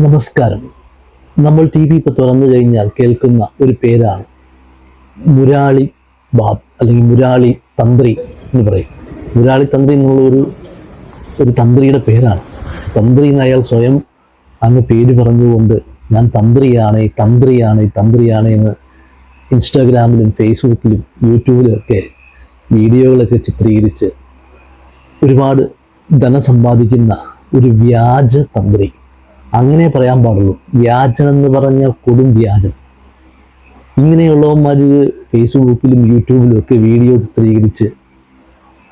നമസ്കാരം. നമ്മൾ T V ഇപ്പോൾ തുറന്നു കഴിഞ്ഞാൽ കേൾക്കുന്ന ഒരു പേരാണ് മുരാളി ബാബ് അല്ലെങ്കിൽ മുരാളി തന്ത്രി എന്ന് പറയും. മുരാളി തന്ത്രി എന്നുള്ള ഒരു ഒരു തന്ത്രിയുടെ പേരാണ്. തന്ത്രി എന്ന് അയാൾ സ്വയം അങ്ങ് പേര് പറഞ്ഞുകൊണ്ട് ഞാൻ തന്ത്രിയാണ് തന്ത്രിയാണ് തന്ത്രിയാണ് എന്ന് ഇൻസ്റ്റാഗ്രാമിലും ഫേസ്ബുക്കിലും യൂട്യൂബിലും ഒക്കെ വീഡിയോകളൊക്കെ ചിത്രീകരിച്ച് ഒരുപാട് ധനം സമ്പാദിക്കുന്ന ഒരു വ്യാജ തന്ത്രി. അങ്ങനെ പറയാൻ പാടുള്ളൂ. വ്യാജം എന്ന് പറഞ്ഞ കൊടും വ്യാജം. ഇങ്ങനെയുള്ളവന്മാർ ഫേസ്ബുക്കിലും യൂട്യൂബിലും ഒക്കെ വീഡിയോ ചിത്രീകരിച്ച്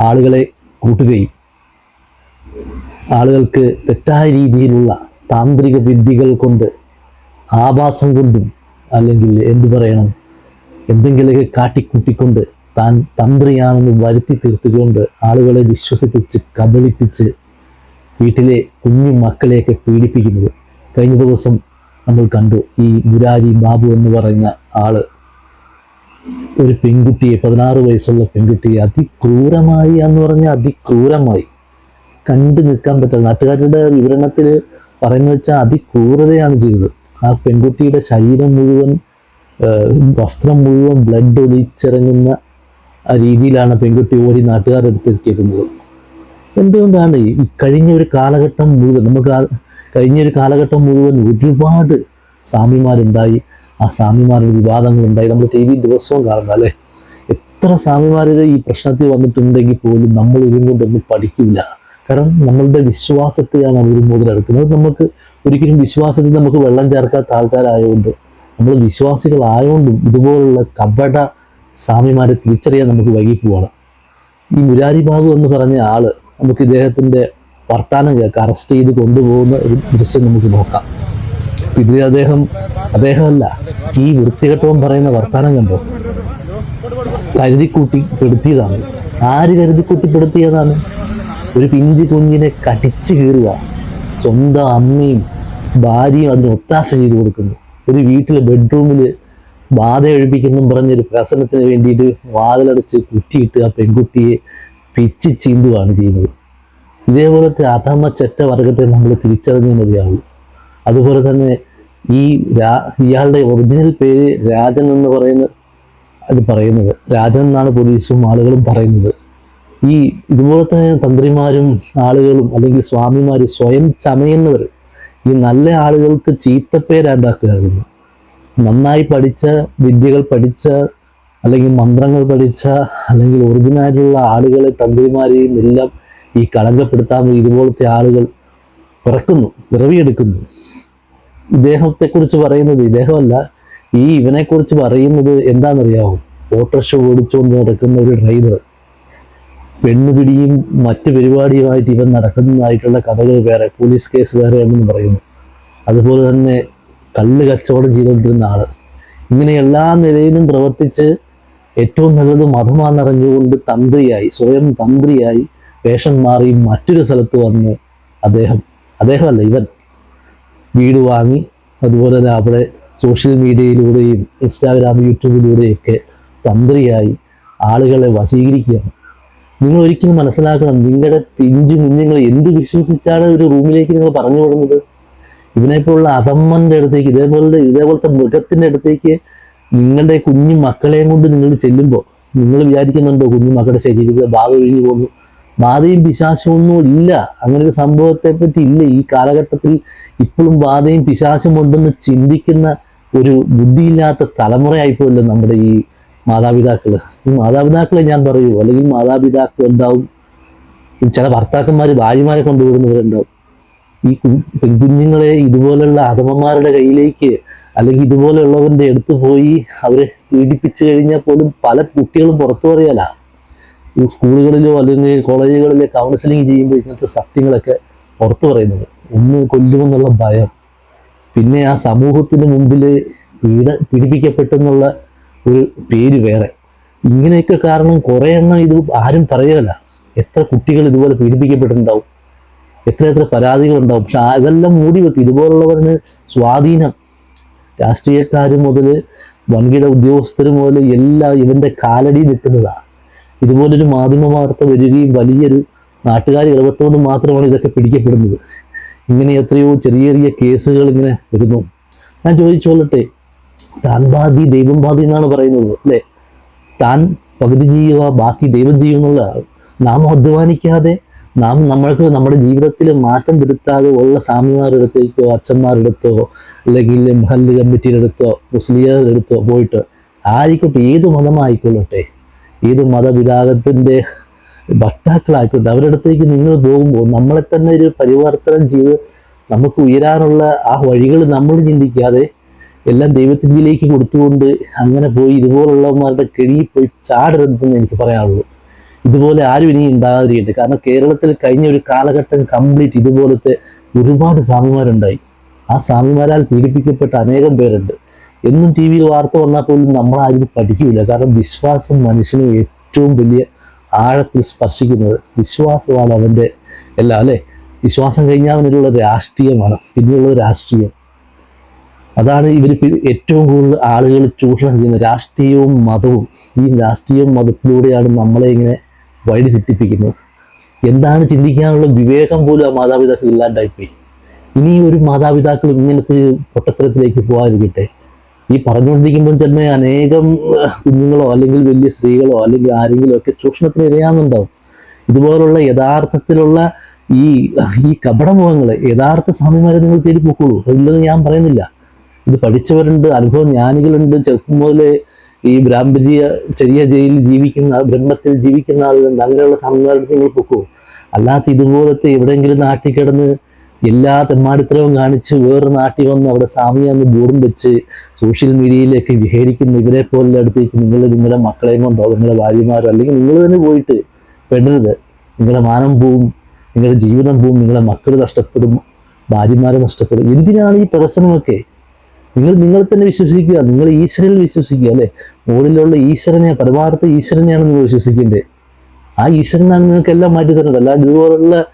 ആളുകളെ കൂട്ടുകയും ആളുകൾക്ക് തെറ്റായ രീതിയിലുള്ള താന്ത്രിക വിദ്യകൾ കൊണ്ട് ആഭാസം കൊണ്ടും അല്ലെങ്കിൽ എന്തു പറയണം എന്തെങ്കിലുമൊക്കെ കാട്ടിക്കൂട്ടിക്കൊണ്ട് താൻ തന്ത്രിയാണെന്ന് വരുത്തി തീർത്തുകൊണ്ട് ആളുകളെ വിശ്വസിപ്പിച്ച് കബളിപ്പിച്ച് വീട്ടിലെ കുഞ്ഞു മക്കളെയൊക്കെ പീഡിപ്പിക്കുന്നത്. കഴിഞ്ഞ ദിവസം നമ്മൾ കണ്ടു ഈ മുരാരി ബാബു എന്ന് പറയുന്ന ആൾ ഒരു പെൺകുട്ടിയെ പതിനാറ് വയസ്സുള്ള പെൺകുട്ടിയെ അതിക്രൂരമായി എന്ന് പറഞ്ഞാൽ അതിക്രൂരമായി. കണ്ടു നിൽക്കാൻ പറ്റില്ല നാട്ടുകാരുടെ വിവരണത്തിൽ പറയുന്നത് വെച്ചാൽ അതിക്രൂരതയാണ് ചെയ്തത്. ആ പെൺകുട്ടിയുടെ ശരീരം മുഴുവൻ വസ്ത്രം മുഴുവൻ ബ്ലഡ് ഒലിച്ചിറങ്ങുന്ന രീതിയിലാണ് പെൺകുട്ടി ഓടി നാട്ടുകാരുടെ അടുത്തേക്ക് എത്തുന്നത്. എന്തുകൊണ്ടാണ് ഈ കഴിഞ്ഞ ഒരു കാലഘട്ടം മുഴുവൻ നമുക്ക് കഴിഞ്ഞ ഒരു കാലഘട്ടം മുഴുവൻ ഒരുപാട് സ്വാമിമാരുണ്ടായി ആ സ്വാമിമാരുടെ വിവാദങ്ങളുണ്ടായി. നമ്മൾ ടി വി ദിവസവും കാണുന്ന അല്ലേ? എത്ര സ്വാമിമാരുടെ ഈ പ്രശ്നത്തിൽ വന്നിട്ടുണ്ടെങ്കിൽ പോലും നമ്മൾ ഇതും കൊണ്ടൊന്നും പഠിക്കില്ല. കാരണം നമ്മളുടെ വിശ്വാസത്തെയാണ് അവർ മുതലെടുക്കുന്നത് നമുക്ക് ഒരിക്കലും വിശ്വാസത്തിൽ നമുക്ക് വെള്ളം ചേർക്കാത്ത ആൾക്കാരായതുകൊണ്ട് നമ്മൾ വിശ്വാസികളായതുകൊണ്ടും ഇതുപോലുള്ള കപട സ്വാമിമാരെ തിരിച്ചറിയാൻ നമുക്ക് വൈകിപ്പോവാണ് ഈ മുരാരി ബാബു എന്ന് പറഞ്ഞ ആൾ നമുക്ക് ഇദ്ദേഹത്തിന്റെ വർത്താനം കേൾക്കാം അറസ്റ്റ് ചെയ്ത് കൊണ്ടുപോകുന്ന ഒരു ദൃശ്യം നമുക്ക് നോക്കാം. അപ്പൊ ഇതിൽ അദ്ദേഹം അദ്ദേഹമല്ല ഈ വൃത്തികെട്ടവും പറയുന്ന വർത്താനം കണ്ടോ? കരുതിക്കൂട്ടി പെടുത്തിയതാണ്. ആര് കരുതിക്കൂട്ടി പെടുത്തിയതാണ്? ഒരു പിഞ്ച് കുഞ്ഞിനെ കടിച്ചു കീറുക. സ്വന്തം അമ്മയും ഭാര്യയും അതിന് ഒത്താശ ചെയ്തു കൊടുക്കുന്നു. ഒരു വീട്ടിലെ ബെഡ്റൂമിൽ ബാധ എഴുപ്പിക്കുന്നു പറഞ്ഞൊരു പ്രസനത്തിന് വേണ്ടിയിട്ട് വാതിലടച്ച് കുറ്റിയിട്ട് ആ പെൺകുട്ടിയെ പിച്ച് ചീന്തുകയാണ് ചെയ്യുന്നത്. ഇതേപോലത്തെ അധമ ചെറ്റ വർഗത്തെ നമ്മൾ തിരിച്ചറിഞ്ഞേ മതിയാവും. അതുപോലെ തന്നെ ഈ രാ ഇയാളുടെ ഒറിജിനൽ പേര് രാജൻ എന്ന് പറയുന്ന അത് പറയുന്നത്. രാജൻ എന്നാണ് പോലീസും ആളുകളും പറയുന്നത്. ഈ ഇതുപോലത്തെ തന്ത്രിമാരും ആളുകളും അല്ലെങ്കിൽ സ്വാമിമാർ സ്വയം ചമയുന്നവർ ഈ നല്ല ആളുകൾക്ക് ചീത്തപ്പേരുണ്ടാക്കുകയായിരുന്നു നന്നായി പഠിച്ച വിദ്യകൾ പഠിച്ച അല്ലെങ്കിൽ മന്ത്രങ്ങൾ പഠിച്ച അല്ലെങ്കിൽ ഒറിജിനായിട്ടുള്ള ആളുകളെ തന്ത്രിമാരെയും എല്ലാം ഈ കളങ്കപ്പെടുത്താൻ ഇതുപോലത്തെ ആളുകൾ പിറക്കുന്നു പിറവിയെടുക്കുന്നു. ഇദ്ദേഹത്തെക്കുറിച്ച് പറയുന്നത് ഇദ്ദേഹമല്ല. ഈ ഇവനെക്കുറിച്ച് പറയുന്നത് എന്താണെന്നറിയാമോ ഓട്ടോറിക്ഷ ഓടിച്ചുകൊണ്ട് നടക്കുന്ന ഒരു ഡ്രൈവർ പെണ്ണുപിടിയും മറ്റു പരിപാടിയുമായിട്ട് ഇവൻ നടക്കുന്നതായിട്ടുള്ള കഥകൾ വേറെ പോലീസ് കേസ് വേറെ എന്ന് പറയുന്നു. അതുപോലെ തന്നെ കള്ള് കച്ചവടം ചെയ്തുകൊണ്ടിരുന്ന ആൾ. ഇങ്ങനെ എല്ലാ നിലയിലും പ്രവർത്തിച്ച് ഏറ്റവും നല്ലത് മതമാണെന്നറിഞ്ഞുകൊണ്ട് തന്ത്രിയായി സ്വയം തന്ത്രിയായി വേഷം മാറി മറ്റൊരു സ്ഥലത്ത് വന്ന് അദ്ദേഹം അദ്ദേഹമല്ല ഇവൻ. വീട് വാങ്ങി അതുപോലെ തന്നെ അവിടെ സോഷ്യൽ മീഡിയയിലൂടെയും ഇൻസ്റ്റാഗ്രാം യൂട്യൂബിലൂടെയൊക്കെ തന്ത്രിയായി ആളുകളെ വശീകരിക്കുകയാണ്. നിങ്ങൾ ഒരിക്കലും മനസ്സിലാക്കണം നിങ്ങളുടെ പിഞ്ചു കുഞ്ഞുങ്ങൾ എന്ത് വിശ്വസിച്ചാണ് ഒരു റൂമിലേക്ക് നിങ്ങൾ പറഞ്ഞു വിടുന്നത്? ഇവനെപ്പോലുള്ള അതമ്മന്റെ അടുത്തേക്ക് ഇതേപോലെ ഇതേപോലത്തെ മൃഗത്തിന്റെ അടുത്തേക്ക് നിങ്ങളുടെ കുഞ്ഞു മക്കളെയും കൊണ്ട് നിങ്ങൾ ചെല്ലുമ്പോൾ നിങ്ങൾ വിചാരിക്കുന്നുണ്ടോ കുഞ്ഞു മക്കളുടെ ശരീരത്തിൽ ബാധ ഒഴിഞ്ഞു പോകുന്നു? ബാധയും പിശാശമൊന്നും ഇല്ല. അങ്ങനെ ഒരു സംഭവത്തെ പറ്റി ഇല്ല. ഈ കാലഘട്ടത്തിൽ ഇപ്പോഴും ബാധയും പിശാശം ഉണ്ടെന്ന് ചിന്തിക്കുന്ന ഒരു ബുദ്ധിയില്ലാത്ത തലമുറയായിപ്പോയല്ലോ നമ്മുടെ ഈ മാതാപിതാക്കൾ ഈ മാതാപിതാക്കളെ ഞാൻ പറയൂ അല്ലെങ്കിൽ മാതാപിതാക്കൾ ഉണ്ടാവും. ചില ഭർത്താക്കന്മാർ ഭാര്യമാരെ കൊണ്ടുവിടുന്നവരുണ്ടാവും ഈ കുഞ്ഞുങ്ങളെ പെൺകുഞ്ഞുങ്ങളെ ഇതുപോലുള്ള അധമന്മാരുടെ കയ്യിലേക്ക് അല്ലെങ്കിൽ ഇതുപോലെയുള്ളവരുടെ അടുത്ത് പോയി അവരെ പീഡിപ്പിച്ചു കഴിഞ്ഞാൽ പോലും പല കുട്ടികളും പുറത്തു പറയാല. ഈ സ്കൂളുകളിലോ അല്ലെങ്കിൽ കോളേജുകളിലോ കൗൺസിലിംഗ് ചെയ്യുമ്പോൾ ഇങ്ങനത്തെ സത്യങ്ങളൊക്കെ പുറത്തു പറയുന്നത്. ഒന്ന് കൊല്ലുമെന്നുള്ള ഭയം. പിന്നെ ആ സമൂഹത്തിന് മുമ്പിൽ പീഡ പീഡിപ്പിക്കപ്പെട്ടെന്നുള്ള ഒരു പേര് വേറെ. ഇങ്ങനെയൊക്കെ കാരണം കുറേ എണ്ണം ഇത് ആരും പറയുകയല്ല എത്ര കുട്ടികൾ ഇതുപോലെ പീഡിപ്പിക്കപ്പെട്ടിട്ടുണ്ടാവും. എത്ര എത്ര പരാതികളുണ്ടാവും. പക്ഷെ അതെല്ലാം മൂടി വെക്കും ഇതുപോലുള്ളവരിന് സ്വാധീനം. രാഷ്ട്രീയക്കാർ മുതൽ വൻകിട ഉദ്യോഗസ്ഥർ മുതൽ എല്ലാം ഇവന്റെ കാലടി നിൽക്കുന്നതാണ്. ഇതുപോലൊരു മാധ്യമ വാർത്ത വരികയും വലിയൊരു നാട്ടുകാർ ഇടപെട്ടുകൊണ്ട് മാത്രമാണ് ഇതൊക്കെ പിടിക്കപ്പെടുന്നത്. ഇങ്ങനെ എത്രയോ ചെറിയ ചെറിയ കേസുകൾ ഇങ്ങനെ വരുന്നു. ഞാൻ ചോദിച്ചോളട്ടെ താൻ ബാധി ദൈവം ബാധി എന്നാണ് പറയുന്നത് അല്ലേ? താൻ പകുതി ജീവ ബാക്കി ദൈവം ചെയ്യുന്നുള്ള നാം അധ്വാനിക്കാതെ നാം നമ്മൾക്ക് നമ്മുടെ ജീവിതത്തിൽ മാറ്റം വരുത്താതെ ഉള്ള സ്വാമിമാരുടെ അടുത്തേക്കോ അച്ഛന്മാരുടെ അടുത്തോ അല്ലെങ്കിൽ മഹല്ല് കമ്മിറ്റിയുടെ അടുത്തോ മുസ്ലിങ്ങളുടെ അടുത്തോ പോയിട്ട് ആയിക്കോട്ടെ ഏത് മതമായിക്കൊള്ളട്ടെ ഏത് മതവിഭാഗത്തിന്റെ ഭർത്താക്കളായിക്കോട്ടെ അവരുടെ അടുത്തേക്ക് നിങ്ങൾ പോകുമ്പോൾ നമ്മളെ തന്നെ ഒരു പരിവർത്തനം ചെയ്ത് നമുക്ക് ഉയരാനുള്ള ആ വഴികൾ നമ്മൾ ചിന്തിക്കാതെ എല്ലാം ദൈവത്തിലേക്ക് കൊടുത്തുകൊണ്ട് അങ്ങനെ പോയി ഇതുപോലുള്ളവന്മാരുടെ കെണിയിൽ പോയി ചാടരുതെന്ന് എനിക്ക് പറയാനുള്ളൂ. ഇതുപോലെ ആരും ഇനി ഉണ്ടാകാതിരിക്കട്ടെ കാരണം കേരളത്തിൽ കഴിഞ്ഞ ഒരു കാലഘട്ടം കംപ്ലീറ്റ് ഇതുപോലത്തെ ഒരുപാട് സ്വാമിമാരുണ്ടായി. ആ സ്വാമിമാരാൽ പീഡിപ്പിക്കപ്പെട്ട അനേകം പേരുണ്ട്. എന്നും ടി വിയിൽ വാർത്ത വന്നാൽ പോലും നമ്മളാരും ഇത് പഠിക്കില്ല കാരണം വിശ്വാസം മനുഷ്യനെ ഏറ്റവും വലിയ ആഴത്തിൽ സ്പർശിക്കുന്നത് വിശ്വാസമാണ് അവന്റെ എല്ലാം അല്ലേ? വിശ്വാസം കഴിഞ്ഞാൽ അവനുള്ള രാഷ്ട്രീയമാണ്. പിന്നെയുള്ള രാഷ്ട്രീയം. അതാണ് ഇവർ ഏറ്റവും കൂടുതൽ ആളുകൾ ചൂഷണം ചെയ്യുന്നത്. രാഷ്ട്രീയവും മതവും. ഈ രാഷ്ട്രീയവും മതത്തിലൂടെയാണ് നമ്മളെ ഇങ്ങനെ വഴി തെറ്റിപ്പിക്കുന്നത് എന്താണ് ചിന്തിക്കാനുള്ള വിവേകം പോലും ആ മാതാപിതാക്കൾ ഇല്ലാണ്ടായിപ്പോയി. ഇനി ഒരു മാതാപിതാക്കൾ ഇങ്ങനത്തെ പൊട്ടത്തരത്തിലേക്ക് പോകാതിരിക്കട്ടെ. ഈ പറഞ്ഞുകൊണ്ടിരിക്കുമ്പോൾ തന്നെ അനേകം കുഞ്ഞുങ്ങളോ അല്ലെങ്കിൽ വലിയ സ്ത്രീകളോ അല്ലെങ്കിൽ ആരെങ്കിലും ഒക്കെ ചൂഷണത്തിന് ഇരയാകുന്നുണ്ടാവും ഇതുപോലുള്ള യഥാർത്ഥത്തിലുള്ള ഈ ഈ കപടമുഖങ്ങളെ യഥാർത്ഥ സ്വാമിമാരെ നിങ്ങൾ തേടി പോക്കുള്ളൂ അതില്ലെന്ന് ഞാൻ പറയുന്നില്ല. ഇത് പഠിച്ചവരുണ്ട് അനുഭവം ജ്ഞാനികളുണ്ട്. ചെറുപ്പം മുതലേ ഈ ബ്രാഹ്മര്യ ചെറിയ ജയിലിൽ ജീവിക്കുന്ന ബ്രഹ്മത്തിൽ ജീവിക്കുന്ന ആളുകളുണ്ട് അങ്ങനെയുള്ള സ്വാമിമാരുടെ നിങ്ങൾ പൊക്കോ. അല്ലാത്ത ഇതുപോലത്തെ എവിടെയെങ്കിലും നാട്ടിൽ കിടന്ന് എല്ലാ തെമ്മാടിത്തരവും കാണിച്ച് വേറെ നാട്ടിൽ വന്ന് അവിടെ സ്വാമിയാന്ന് ബോർഡും വെച്ച് സോഷ്യൽ മീഡിയയിലേക്ക് വിഹരിക്കുന്ന ഇവരെ പോലെ അടുത്തേക്ക് നിങ്ങൾ നിങ്ങളുടെ മക്കളെയും കൊണ്ടോ നിങ്ങളുടെ ഭാര്യമാരോ അല്ലെങ്കിൽ നിങ്ങൾ തന്നെ പോയിട്ട് പെടരുത്. നിങ്ങളുടെ മാനം പോവും നിങ്ങളുടെ ജീവിതം പോവും നിങ്ങളുടെ മക്കൾ നഷ്ടപ്പെടും ഭാര്യമാരെ നഷ്ടപ്പെടും. എന്തിനാണ് ഈ പ്രശ്നമൊക്കെ? നിങ്ങൾ നിങ്ങൾ തന്നെ വിശ്വസിക്കുക നിങ്ങൾ ഈശ്വരനിൽ വിശ്വസിക്കുക അല്ലെ? മുകളിലുള്ള ഈശ്വരനെ പരമാർത്ഥ ഈശ്വരനെയാണ് നിങ്ങൾ വിശ്വസിക്കേണ്ടത്. ആ ഈശ്വരനാണ് നിങ്ങൾക്ക് എല്ലാം മാറ്റി തരുന്നത്. അല്ലാണ്ട് ഇതുപോലുള്ള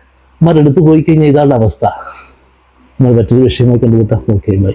മരെടുത്ത് പോയി കഴിഞ്ഞാൽ ഇതാണ് അവസ്ഥ. നമ്മൾ മറ്റൊരു വിഷയമായി കണ്ടുപിട്ടാം ഓക്കെ ബൈ